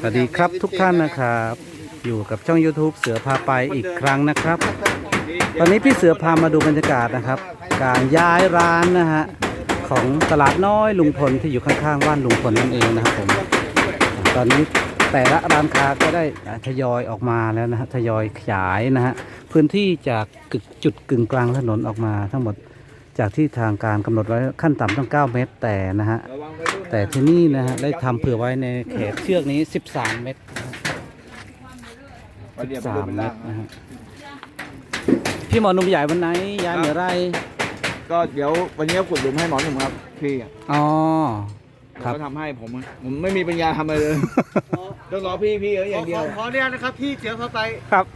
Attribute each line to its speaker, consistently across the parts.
Speaker 1: สวัสดีครับทุกท่านนะครับ อยู่กับช่อง YouTube เสือพาไปอีกครั้งนะครับ ตอนนี้พี่เสือพามาดูบรรยากาศนะครับ การย้ายร้านนะฮะของตลาดน้อยลุงพลที่อยู่ข้างๆบ้านลุงพลนั่นเองนะครับผมตอนนี้แต่ละร้านค้าก็ได้ทยอยออกมาแล้วนะฮะทยอยขยายนะฮะพื้นที่จากกึกจุดกึ่งกลางถนนออกมาทั้งหมด จากที่ทางการกำหนดไว้ขั้นต่ำต้อง 9 เมตรแต่นะฮะ แต่ที่นี่นะฮะ ได้ทำเผื่อไว้ในเขตเชือกนี้ 13 เมตรสามเมตรนะฮะพี่หมอหนุ่มใหญ่วันไหนย้ายเมื่อไร
Speaker 2: ก็เดี๋ยววันนี้ขุดหลุมให้หมอหนุ่มครับพี่อะ
Speaker 1: อ๋อ ครับ
Speaker 2: เขาทำให้ผมอะผมไม่มีปัญญาทำอะไรเลย ต้องรอพี่พี่เขาอย่างเดียว
Speaker 3: ขขออนุญาตนะครับพี่เสือพาไป
Speaker 1: ครับ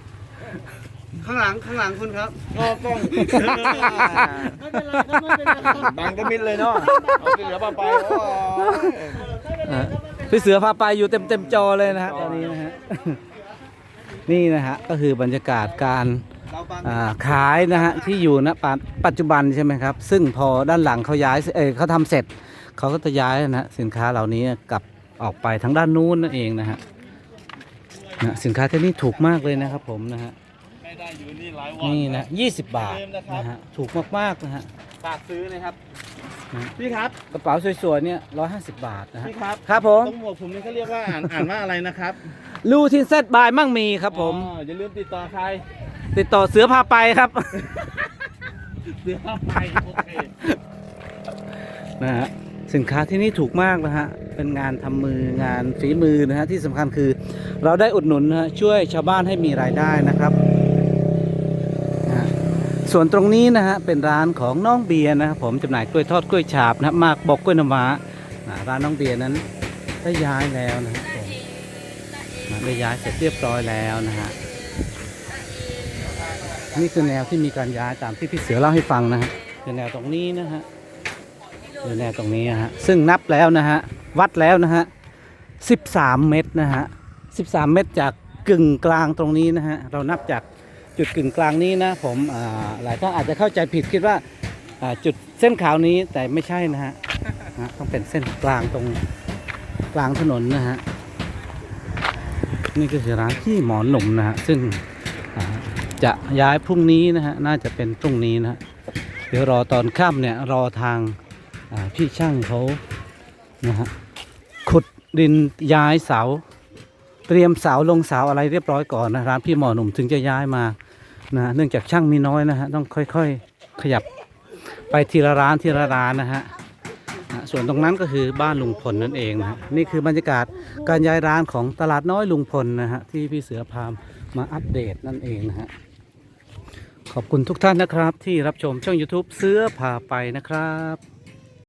Speaker 3: ข้างหลังข้างหลังคุณครับ
Speaker 2: ก็ต้อง
Speaker 3: ไม่เป็นไรครับไม่เป็นไรครับ
Speaker 2: บังก็มิดเลยเนาะเอาไปเหลือมาไปโอ้ย
Speaker 1: เออพี่เสือพาไปอยู่เต็มเต็มๆจอเลยนะฮะตอนนี้นะฮะ นี่นะฮะก็คือบรรยากาศการ
Speaker 2: เราบัง
Speaker 1: อ่าขายนะฮะที่อยู่ณปัจปัจจุบันใช่ไหมครับ ซึ่งพอด้านหลังเขาย้ายเอยเขาทำเสร็จเขาก็จะย้ายนะฮะสินค้าเหล่านี้กลับออกไปทางด้านนู้นนั่นเองนะฮะนะสินค้าที่นี่ถูกมากเลยนะครับผมนะฮะ
Speaker 2: ไม่ได้อยู่นี่หลายวัน
Speaker 1: นี่นะยี่สิบบาท
Speaker 2: ลืมนะครับ
Speaker 1: นะฮะถูกมากๆนะฮะ
Speaker 2: ฝากซื้อเลยครับ
Speaker 1: นะ
Speaker 2: พี่ครับ
Speaker 1: กระเป๋าสวยๆเนี่ยร้อยห้าสิบบาทนะฮะ
Speaker 2: พี่ครับ
Speaker 1: ครับผม
Speaker 2: ต้องหมวกผมนี่เขาเรียกว่าอ่านอ่านว่าอะไรนะครับ
Speaker 1: ลูทินเซตบายมั่งมีครับผม
Speaker 2: อ๋ออย่าลืมติดต่อใคร
Speaker 1: ติดต่อเสือพาไปครับ
Speaker 2: เสือไปโอเค
Speaker 1: นะฮะสินค้าที่นี่ถูกมากนะฮะ เป็นงานทำมืองานฝีมือนะฮะที่สำคัญคือ เราได้อุดหนุนนะฮะช่วยชาวบ้านให้มีรายได้นะครับนะฮะ ส่วนตรงนี้นะฮะเป็นร้านของน้องเบียร์นะครับผมจำหน่ายกล้วยทอดกล้วยฉาบนะมากบอกกล้วยน้ำว้าร้านน้องเบียร์นั้นได้ย้ายแล้วนะครับผมได้ย้ายเสร็จเรียบร้อยแล้วนะฮะนี่คือแนวที่มีการย้ายตามที่พี่เสือเล่าให้ฟังนะฮะคือแนวตรงนี้นะฮะอยู่แนวตรงนี้นะฮะซึ่งนับแล้วนะฮะวัดแล้วนะฮะ13 เมตรนะฮะ13 เมตรจากกึ่งกลางตรงนี้นะฮะเรานับจาก จุดกึ่งกลางนี้นะผมหลายท่านอาจจะเข้าใจผิดคิดว่าจุดเส้นขาวนี้แต่ไม่ใช่นะฮะต้องเป็นเส้นกลางตรงกลางถนนนะฮะนี่ก็คือร้านที่หมอนหนุ่มนะฮะซึ่งจะย้ายพรุ่งนี้นะฮะน่าจะเป็นพรุ่งนี้นะฮะเดี๋ยวรอตอนค่ำเนี่ยรอทางพี่ช่างเขานะฮะขุดดินย้ายเสา เตรียมเสาลงเสาอะไรเรียบร้อยก่อนนะร้านพี่หมอหนุ่มถึงจะย้ายมานะเนื่องจากช่างมีน้อยนะฮะต้องค่อยๆขยับไปทีละร้านทีละร้านนะฮะส่วนตรงนั้นก็คือบ้านลุงพลนั่นเองนะฮะนี่คือบรรยากาศการย้ายร้านของตลาดน้อยลุงพลนะฮะที่พี่เสือพามมาอัปเดตนั่นเองนะฮะขอบคุณทุกท่านนะครับที่รับชมช่อง YouTube เสือพาไปนะครับ